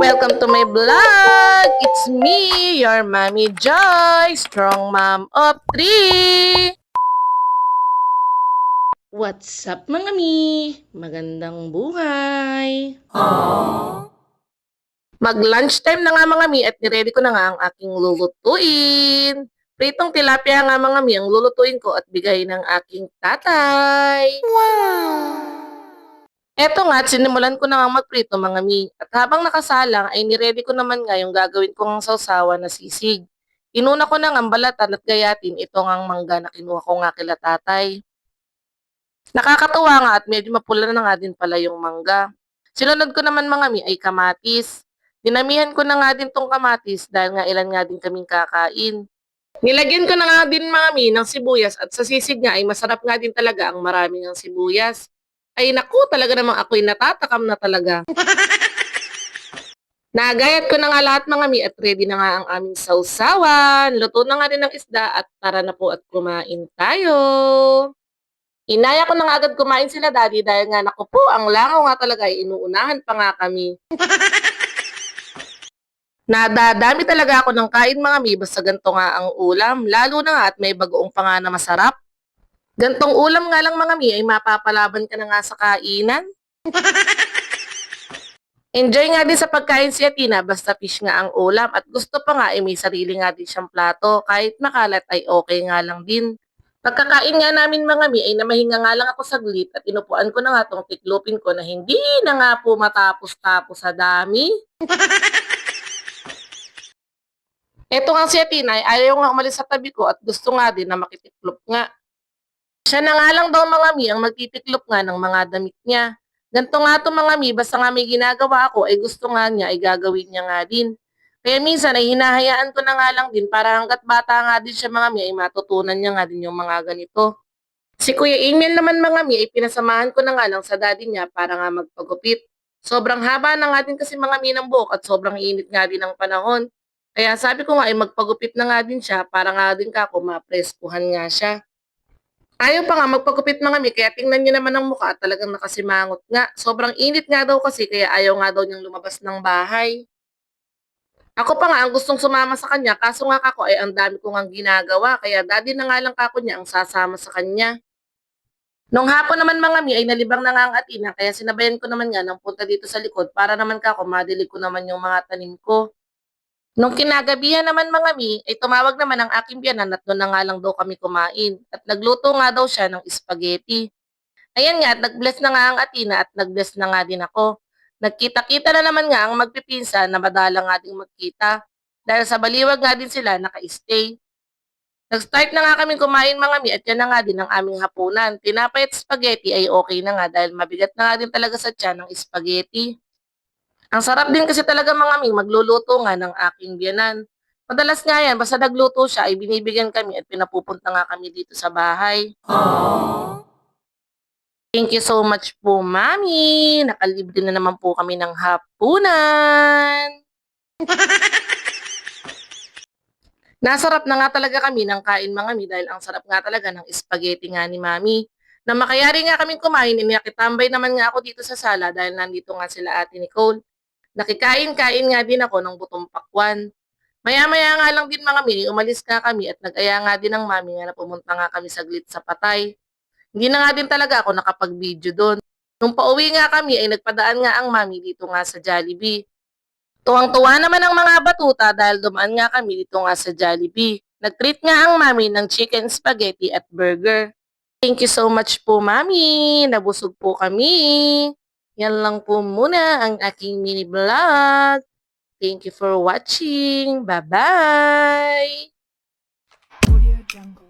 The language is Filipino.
Welcome to my vlog! It's me, your mommy Joy, strong mom of three! What's up mga mi? Magandang buhay! Mag-lunchtime na nga mga mi at niready ko na nga ang aking lulutuin. Pritong tilapia nga mga mi ang lulutuin ko at bigay ng aking tatay. Eto nga, at sinimulan ko na nga magprito mga mi. At habang nakasalang ay niready ko naman nga yung gagawin kong sausawa na sisig. Inuna ko na nga balatan at gayatin ito nga ang mangga na kinuha ko nga kila tatay. Nakakatuwa nga at medyo mapula na nga din pala yung mangga. Sinunod ko naman mga mi ay kamatis. Dinamihan ko na nga din tong kamatis dahil nga ilan nga din kaming kakain. Nilagyan ko na nga din mga mi ng sibuyas at sa sisig nga ay masarap nga din talaga ang maraming ang sibuyas. Ay naku, talaga namang ako'y natatakam na talaga. Nagayat ko na nga lahat mga mi at ready na nga ang aming sausawan. Luto na nga din ng isda at tara na po at kumain tayo. Inaya ko na nga agad kumain sila daddy dahil nga naku po, ang langaw nga talaga ay inuunahan pa nga kami. Nadadami talaga ako ng kain mga mi basta ganito nga ang ulam. Lalo na nga at may bagoong pa nga na masarap. Gantong ulam nga lang mga mi ay mapapalaban ka na nga sa kainan. Enjoy nga din sa pagkain si Atina basta fish nga ang ulam at gusto pa nga ay may sarili nga din siyang plato kahit makalat ay okay nga lang din. Pagkakain nga namin mga mi ay namahinga nga lang ako saglit at inupuan ko na nga tong tiklopin ko na hindi na nga po matapos-tapos sa dami. Eto nga si Atina ay ayaw nga umalis sa tabi ko at gusto nga din na makitiklop nga. Siya na nga lang daw mga mi ang magtitiklop nga ng mga damit niya. Ganto nga to mga mi, basta nga may ginagawa ako ay gusto nga niya ay gagawin niya nga din. Kaya minsan ay hinahayaan ko na nga lang din para hanggat bata nga din siya mga mi ay matutunan niya nga din yung mga ganito. Si Kuya Emil naman mga mi ay pinasamahan ko na nga lang sa daddy niya para nga magpagupit. Sobrang haba na nga din kasi mga mi ng buhok at sobrang init nga din ng panahon. Kaya sabi ko nga ay magpagupit na nga din siya para nga din kako mapreskuhan nga siya. Ayaw pa nga magpagupit mga mi, kaya tingnan niyo naman ang mukha, talagang nakasimangot nga. Sobrang init nga daw kasi, kaya ayaw nga daw niyang lumabas ng bahay. Ako pa nga ang gustong sumama sa kanya, kaso nga kako ay ang dami ko nga ginagawa, kaya daddy na nga lang kako niya ang sasama sa kanya. Nung hapon naman mga mi ay nalibang na nga ang atina, kaya sinabayan ko naman nga ng punta dito sa likod para naman kako madilig ko naman yung mga tanim ko. Nung kinagabihan naman mga mi, ay tumawag naman ang aking biyanan at doon na nga lang daw kami kumain. At nagluto nga daw siya ng spaghetti. Ayan nga, at nag-bless na nga ang atina at nag-bless na nga din ako. Nagkita-kita na naman nga ang magpipinsan na madala nga ding magkita. Dahil sa baliwag nga din sila naka-stay. Nag-start na nga kami kumain mga mi at yan na nga din ang aming hapunan. Tinapay at spaghetti ay okay na nga dahil mabigat na nga din talaga sa tiyan ng spaghetti. Ang sarap din kasi talaga mga mi, magluluto nga ng aking biyanan. Madalas nga yan, basta nagluto siya ay binibigyan kami at pinapupunta nga kami dito sa bahay. Thank you so much po, Mami. Nakalibre na naman po kami ng hapunan. Nasarap na nga talaga kami ng kain mga mi dahil ang sarap nga talaga ng spaghetti nga ni Mami. Na makayari nga kaming kumain, inakitambay naman nga ako dito sa sala dahil nandito nga sila ate Nicole. Nakikain-kain nga din ako ng butong pakwan. Maya-maya nga lang din mga mi, umalis nga kami at nag-aya nga din ng mami nga na pumunta nga kami saglit sa patay. Hindi na nga din talaga ako nakapag-video doon. Nung pauwi nga kami ay nagpadaan nga ang mami dito nga sa Jollibee. Tuwang-tuwa naman ang mga batuta dahil dumaan nga kami dito nga sa Jollibee. Nag-treat nga ang mami ng chicken spaghetti at burger. Thank you so much po mami. Nabusog po kami. Yan lang po muna ang aking mini vlog. Thank you for watching. Bye-bye! Audio Jungle.